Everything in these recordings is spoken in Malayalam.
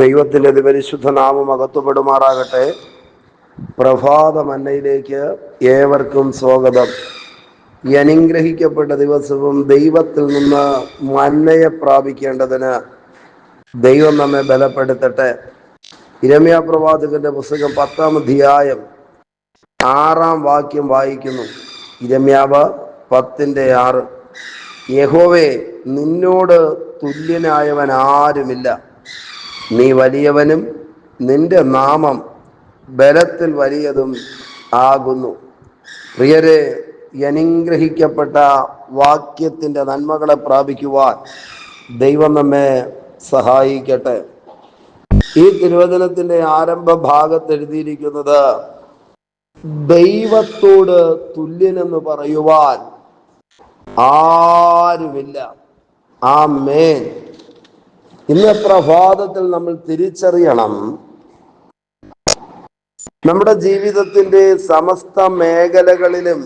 ദൈവത്തിന്റെ അതിപരിശുദ്ധ നാമം അകത്തുപെടുമാറാകട്ടെ. പ്രഭാത മന്നയിലേക്ക് ഏവർക്കും സ്വാഗതം. ഈ അനുഗ്രഹിക്കപ്പെട്ട ദിവസവും ദൈവത്തിൽ നിന്ന് മന്നയെ പ്രാപിക്കേണ്ടതിന് ദൈവം നമ്മെ ബലപ്പെടുത്തട്ടെ. ഇരമ്യ പ്രവാചകന്റെ പുസ്തകം പത്താം അധ്യായം ആറാം വാക്യം വായിക്കുന്നു. ഇരമ്യാവ് പത്തിന്റെ ആറ്. യഹോവേ നിന്നോട് തുല്യനായവൻ ആരുമില്ല നീ വലിയവനും നിന്റെ നാമം ബലത്തിൽ വലിയതും ആകുന്നു. പ്രിയരെ അനുഗ്രഹിക്കപ്പെട്ട വാക്യത്തിന്റെ നന്മകളെ പ്രാപിക്കുവാൻ ദൈവം നമ്മെ സഹായിക്കട്ടെ. ഈ തിരുവചനത്തിന്റെ ആരംഭ ഭാഗത്ത് എഴുതിയിരിക്കുന്നത് ദൈവത്തോട് തുല്യനെന്ന് പറയുവാൻ ആരുമില്ല. ആ മേൻ ഇന്ന് പ്രഭാതത്തിൽ നമ്മൾ തിരിച്ചറിയണം. നമ്മുടെ ജീവിതത്തിന്റെ സമസ്ത മേഖലകളിലും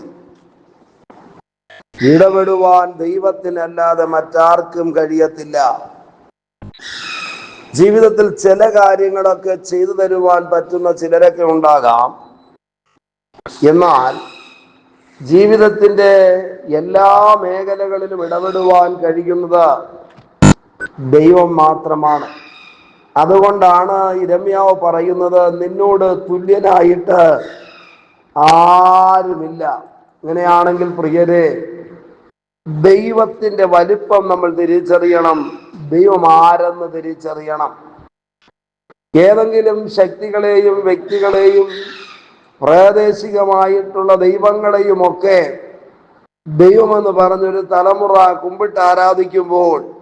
ഇടപെടുവാൻ ദൈവത്തിനല്ലാതെ മറ്റാർക്കും കഴിയത്തില്ല. ജീവിതത്തിൽ ചില കാര്യങ്ങളൊക്കെ ചെയ്തു തരുവാൻ പറ്റുന്ന ചിലരൊക്കെ ഉണ്ടാകാം. എന്നാൽ ജീവിതത്തിന്റെ എല്ലാ മേഖലകളിലും ഇടപെടുവാൻ കഴിയുന്നത് ദൈവം മാത്രമാണ്. അതുകൊണ്ടാണ് ഇരമ്യാവ് പറയുന്നത് നിന്നോട് തുല്യനായിട്ട് ആരുമില്ല. അങ്ങനെയാണെങ്കിൽ പ്രിയരെ ദൈവത്തിന്റെ വലിപ്പം നമ്മൾ തിരിച്ചറിയണം. ദൈവം ആരെന്ന് തിരിച്ചറിയണം. ഏതെങ്കിലും ശക്തികളെയും വ്യക്തികളെയും പ്രാദേശികമായിട്ടുള്ള ദൈവങ്ങളെയും ഒക്കെ ദൈവമെന്ന് പറഞ്ഞൊരു തലമുറ കുമ്പിട്ട് ആരാധിക്കുമ്പോൾ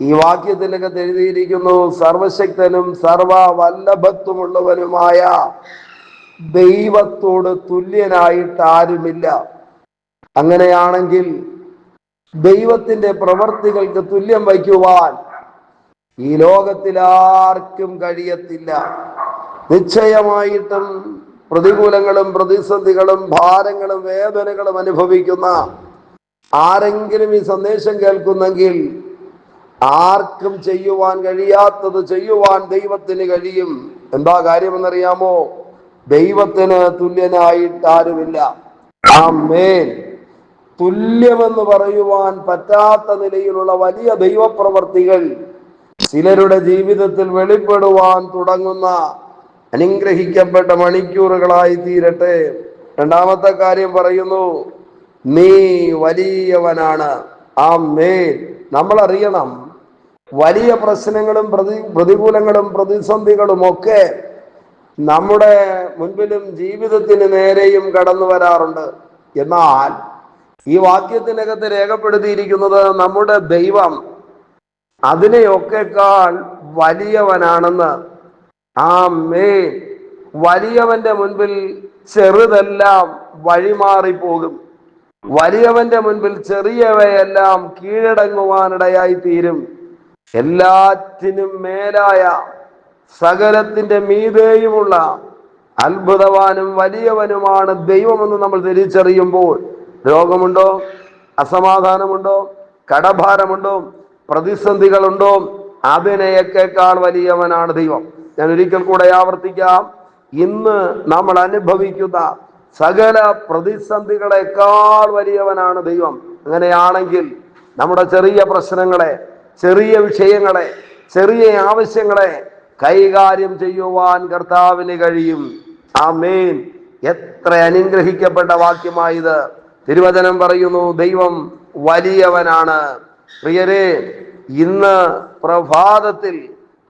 ഈ വാക്യത്തിലൊക്കെ എഴുതിയിരിക്കുന്നു സർവശക്തനും സർവ വല്ലഭത്വമുള്ളവനുമായ ദൈവത്തോട് തുല്യനായിട്ട് ആരുമില്ല അങ്ങനെയാണെങ്കിൽ ദൈവത്തിന്റെ പ്രവർത്തികൾക്ക് തുല്യം വയ്ക്കുവാൻ ഈ ലോകത്തിൽ ആർക്കും കഴിയത്തില്ല. നിശ്ചയമായിട്ടും പ്രതികൂലങ്ങളും പ്രതിസന്ധികളും ഭാരങ്ങളും വേദനകളും അനുഭവിക്കുന്ന ആരെങ്കിലും ഈ സന്ദേശം കേൾക്കുന്നെങ്കിൽ ആർക്കും ചെയ്യുവാൻ കഴിയാത്തത് ചെയ്യുവാൻ ദൈവത്തിന് കഴിയും. എന്താ കാര്യമെന്നറിയാമോ? ദൈവത്തിന് തുല്യനായിട്ട് ആരുമില്ല. ആ മേൻ തുല്യമെന്ന് പറയുവാൻ പറ്റാത്ത നിലയിലുള്ള വലിയ ദൈവപ്രവർത്തികൾ ചിലരുടെ ജീവിതത്തിൽ വെളിപ്പെടുവാൻ തുടങ്ങുന്ന അനുഗ്രഹിക്കപ്പെട്ട മണിക്കൂറുകളായി തീരട്ടെ. രണ്ടാമത്തെ കാര്യം പറയുന്നു നീ വലിയവനാണ്. ആ മേൽ നമ്മൾ അറിയണം വലിയ പ്രശ്നങ്ങളും പ്രതി പ്രതികൂലങ്ങളും പ്രതിസന്ധികളും ഒക്കെ നമ്മുടെ മുൻപിലും ജീവിതത്തിന് നേരെയും കടന്നു വരാറുണ്ട്. എന്നാൽ ഈ വാക്യത്തിനകത്ത് രേഖപ്പെടുത്തിയിരിക്കുന്നത് നമ്മുടെ ദൈവം അതിനെയൊക്കെക്കാൾ വലിയവനാണെന്ന്. ആ മേ വലിയവന്റെ മുൻപിൽ ചെറുതെല്ലാം വഴിമാറിപ്പോകും. വലിയവന്റെ മുൻപിൽ ചെറിയവയെല്ലാം കീഴടങ്ങുവാനിടയായി തീരും എല്ലാറ്റിനും മേലായ സകലത്തിന്റെ മീതേയുമുള്ള അത്ഭുതവാനും വലിയവനുമാണ് ദൈവമെന്ന് നമ്മൾ തിരിച്ചറിയുമ്പോൾ രോഗമുണ്ടോ? അസമാധാനമുണ്ടോ? കടഭാരമുണ്ടോ? പ്രതിസന്ധികളുണ്ടോ? അതിനെയൊക്കെക്കാൾ വലിയവനാണ് ദൈവം. ഞാൻ ഒരിക്കൽ കൂടെ ആവർത്തിക്കാം. ഇന്ന് നമ്മൾ അനുഭവിക്കുന്ന സകല പ്രതിസന്ധികളെക്കാൾ വലിയവനാണ് ദൈവം. അങ്ങനെയാണെങ്കിൽ നമ്മുടെ ചെറിയ പ്രശ്നങ്ങളെ ചെറിയ വിഷയങ്ങളെ ചെറിയ ആവശ്യങ്ങളെ കൈകാര്യം ചെയ്യുവാൻ കർത്താവിന് കഴിയും. ആ മേൻ എത്ര അനുഗ്രഹിക്കപ്പെട്ട വാക്യമായത്. തിരുവചനം പറയുന്നു ദൈവം വലിയവനാണ്. പ്രിയരെ ഇന്ന് പ്രഭാതത്തിൽ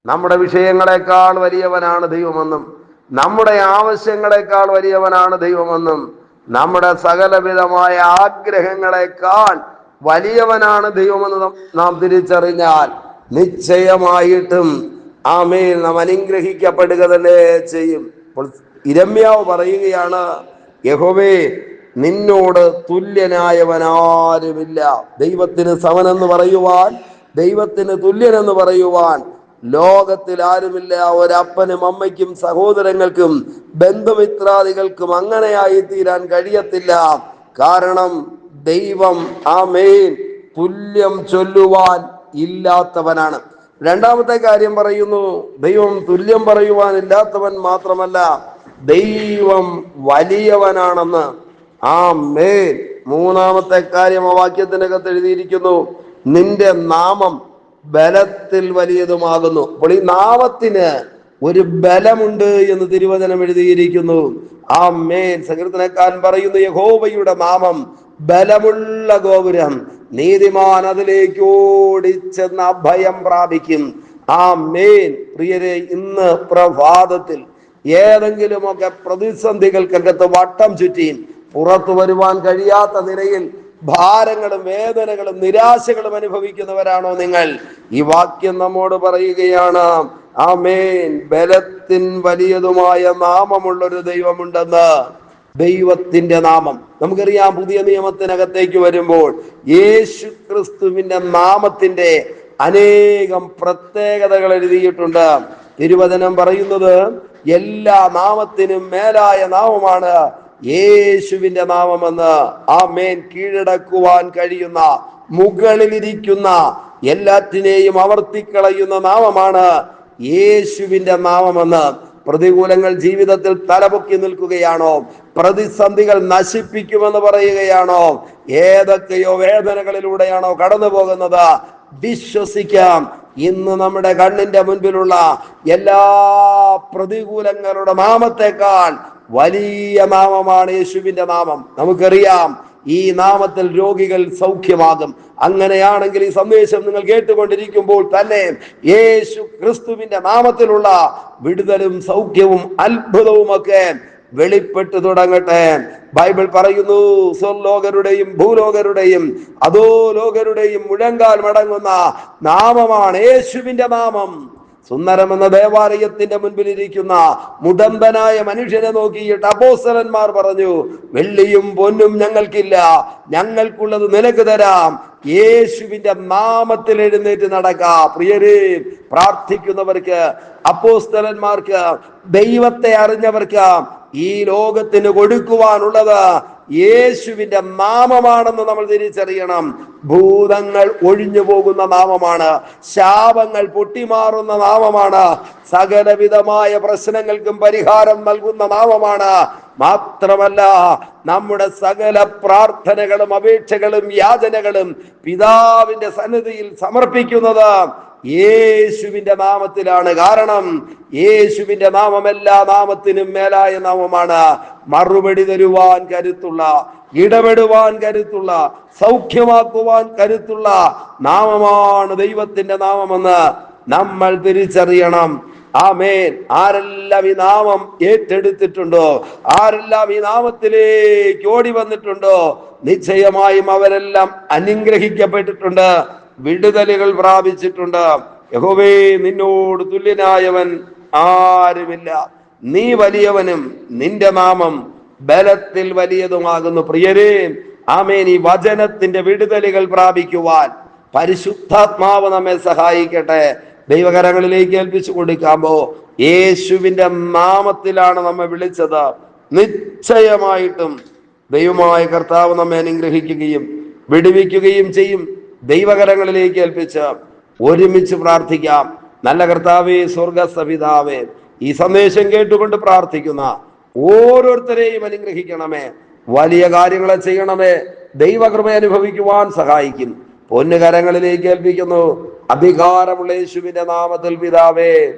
നമ്മുടെ വിഷയങ്ങളെക്കാൾ വലിയവനാണ് ദൈവമെന്നും നമ്മുടെ ആവശ്യങ്ങളെക്കാൾ വലിയവനാണ് ദൈവമെന്നും നമ്മുടെ സകലവിധമായ ആഗ്രഹങ്ങളെക്കാൾ വലിയവനാണ് ദൈവമെന്ന് നാം തിരിച്ചറിഞ്ഞാൽ നിശ്ചയമായിട്ടും ആമേൽ മേൽ നാം അനുഗ്രഹിക്കപ്പെടുക തന്നെ ചെയ്യും ഇരമ്യാവ് പറയുകയാണ് യഹോവേ നിന്നോട് തുല്യനായവനാരുമില്ല. ദൈവത്തിന് സമനെന്ന് പറയുവാൻ ദൈവത്തിന് തുല്യനെന്ന് പറയുവാൻ ലോകത്തിൽ ആരുമില്ല. ഒരപ്പനും അമ്മയ്ക്കും സഹോദരങ്ങൾക്കും ബന്ധുമിത്രാദികൾക്കും അങ്ങനെയായി തീരാൻ കഴിയത്തില്ല. കാരണം ദൈവം ആ മെയിൻ തുല്യം ചൊല്ലുവാൻ ഇല്ലാത്തവനാണ്. രണ്ടാമത്തെ കാര്യം പറയുന്നു ദൈവം തുല്യം പറയുവാൻ ഇല്ലാത്തവൻ മാത്രമല്ല ദൈവം വലിയവനാണെന്ന്. ആ മേൽ മൂന്നാമത്തെ കാര്യം ആ വാക്യത്തിനകത്ത് എഴുതിയിരിക്കുന്നു നിന്റെ നാമം ബലത്തിൽ വലിയതുമാകുന്നു. അപ്പോൾ ഈ നാമത്തിന് ഒരു ബലമുണ്ട് എന്ന് തിരുവചനം എഴുതിയിരിക്കുന്നു. ആ മേൻ സങ്കീർത്തനക്കാരൻ പറയുന്നു യഹോബയുടെ നാമം ബലമുള്ള ഗോപുരം നീതിമാൻ അതിലേക്ക് ഓടിച്ചെന്ന് അഭയം പ്രാപിക്കും. ആ മേൻ പ്രിയരെ ഇന്ന് പ്രഭാതത്തിൽ ഏതെങ്കിലുമൊക്കെ പ്രതിസന്ധികൾക്കകത്ത് വട്ടം ചുറ്റി പുറത്തു വരുവാൻ കഴിയാത്ത നിലയിൽ ഭാരങ്ങളും വേദനകളും നിരാശകളും അനുഭവിക്കുന്നവരാണോ നിങ്ങൾ? ഈ വാക്യം നമ്മോട് പറയുകയാണ് ആ ആമേൻ. ബലത്തിൻ വലിയതുമായ നാമമുള്ളൊരു ദൈവമുണ്ടെന്ന്. ദൈവത്തിന്റെ നാമം. നമുക്കറിയാം പുതിയ നിയമത്തിനകത്തേക്ക് വരുമ്പോൾ യേശു ക്രിസ്തുവിന്റെ നാമത്തിന്റെ അനേകം പ്രത്യേകതകൾ എഴുതിയിട്ടുണ്ട്. തിരുവചനം പറയുന്നത് എല്ലാ നാമത്തിനും മേലായ നാമമാണ് യേശുവിന്റെ നാമമെന്ന്. ആ മേൻ കീഴടക്കുവാൻ കഴിയുന്ന മുകളിലിരിക്കുന്ന എല്ലാറ്റിനെയും അവർത്തിക്കളയുന്ന നാമമാണ് യേശുവിന്റെ നാമമെന്ന്. പ്രതികൂലങ്ങൾ ജീവിതത്തിൽ തലപൊക്കി നിൽക്കുകയാണോ? പ്രതിസന്ധികൾ നശിപ്പിക്കുമെന്ന് പറയുകയാണോ? ഏതൊക്കെയോ വേദനകളിലൂടെയാണോ കടന്നു പോകുന്നത് വിശ്വസിക്കാം. ഇന്ന് നമ്മുടെ കണ്ണിന്റെ മുൻപിലുള്ള എല്ലാ പ്രതികൂലങ്ങളുടെ മാമത്തേക്കാൾ വലിയ മാമമാണ് യേശുവിന്റെ നാമം. നമുക്കറിയാം ഈ നാമത്തിൽ രോഗികൾ സൗഖ്യമാകും. അങ്ങനെയാണെങ്കിൽ ഈ സന്ദേശം നിങ്ങൾ കേട്ടുകൊണ്ടിരിക്കുമ്പോൾ തന്നെ യേശു ക്രിസ്തുവിന്റെ നാമത്തിലുള്ള വിടുതലും സൗഖ്യവും അത്ഭുതവും ഒക്കെ വെളിപ്പെട്ടു തുടങ്ങട്ടെ. ബൈബിൾ പറയുന്നു സ്വർലോകരുടെയും ഭൂലോകരുടെയും അതോ ലോകരുടെയും മുഴങ്കാൽ മടങ്ങുന്ന നാമമാണ് യേശുവിന്റെ നാമം. സുന്ദരം എന്ന ദേവാലയത്തിന്റെ മുൻപിൽ ഇരിക്കുന്ന മുടമ്പനായ മനുഷ്യനെ നോക്കിയിട്ട് അപ്പോസ്തലന്മാർ പറഞ്ഞു വെള്ളിയും പൊന്നും ഞങ്ങൾക്കില്ല. ഞങ്ങൾക്കുള്ളത് നിനക്ക് തരാം. യേശുവിന്റെ നാമത്തിൽ എഴുന്നേറ്റ് നടക്ക. പ്രിയരെ പ്രാർത്ഥിക്കുന്നവർക്ക് അപ്പോസ്തലന്മാർക്ക് ദൈവത്തെ അറിഞ്ഞവർക്ക് ഈ ലോകത്തിന് കൊടുക്കുവാനുള്ളത് യേശുവിന്റെ നാമമാണെന്ന് നമ്മൾ തിരിച്ചറിയണം. ഭൂതങ്ങൾ ഒഴിഞ്ഞു പോകുന്ന നാമമാണ്. ശാപങ്ങൾ പൊട്ടിമാറുന്ന നാമമാണ്. സകലവിധമായ പ്രശ്നങ്ങൾക്കും പരിഹാരം നൽകുന്ന നാമമാണ്. മാത്രമല്ല നമ്മുടെ സകല പ്രാർത്ഥനകളും അപേക്ഷകളും യാചനകളും പിതാവിന്റെ സന്നിധിയിൽ സമർപ്പിക്കുന്നത് യേശുവിന്റെ നാമത്തിലാണ് കാരണം. യേശുവിന്റെ നാമം എല്ലാ നാമത്തിനും മേലായ നാമമാണ്. മറുപടി തരുവാൻ കരുത്തുള്ള ഇടപെടുവാൻ കരുത്തുള്ള സൗഖ്യമാക്കുവാൻ കരുത്തുള്ള നാമമാണ് ദൈവത്തിന്റെ നാമമെന്ന് നമ്മൾ തിരിച്ചറിയണം. ആമേൻ. ആരെല്ലാം ഈ നാമം ഏറ്റെടുത്തിട്ടുണ്ടോ ആരെല്ലാം ഈ നാമത്തിലേക്ക് ഓടി വന്നിട്ടുണ്ടോ നിശ്ചയമായും അവരെല്ലാം അനുഗ്രഹിക്കപ്പെട്ടിട്ടുണ്ട്. വിടുതലുകൾ പ്രാപിച്ചിട്ടുണ്ട്. യഹോവേ നിന്നോട് തുല്യനായവൻ ആരുമില്ല. നീ വലിയവനും നിന്റെ നാമം ബലത്തിൽ വലിയതുമാകുന്നു. പ്രിയരേ ആമേൻ. ഈ വചനത്തിന്റെ വിടുതലുകൾ പ്രാപിക്കുവാൻ പരിശുദ്ധാത്മാവ് നമ്മെ സഹായിക്കട്ടെ. ദൈവകരങ്ങളിലേക്ക് ഏൽപ്പിച്ചു കൊടുക്കാമ്പോ യേശുവിന്റെ നാമത്തിലാണ് നമ്മെ വിളിച്ചത്. നിശ്ചയമായിട്ടും ദൈവമായ കർത്താവ് നമ്മെ അനുഗ്രഹിക്കുകയും വിടുവിക്കുകയും ചെയ്യും. ദൈവകരങ്ങളിലേക്ക് ഏൽപ്പിച്ച് ഒരുമിച്ച് പ്രാർത്ഥിക്കാം. നല്ല കർത്താവേ സ്വർഗസപിതാവേ ഈ സന്ദേശം കേട്ടുകൊണ്ട് പ്രാർത്ഥിക്കുന്ന ഓരോരുത്തരെയും അനുഗ്രഹിക്കണമേ. വലിയ കാര്യങ്ങളെ ചെയ്യണമേ. ദൈവകൃപ അനുഭവിക്കുവാൻ സഹായിക്കും. പൊന്നുകരങ്ങളിലേക്ക് ഏൽപ്പിക്കുന്നു. അധികാരമുള്ള യേശുവിന്റെ നാമത്തിൽ പിതാവേ.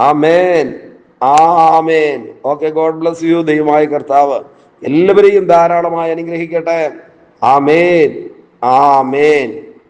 ആമേൻ. ആമേൻ. Okay God bless you. ദൈവമായ കർത്താവ് എല്ലാവരെയും ധാരാളമായി അനുഗ്രഹിക്കട്ടെ. ആമേൻ. ആമേൻ.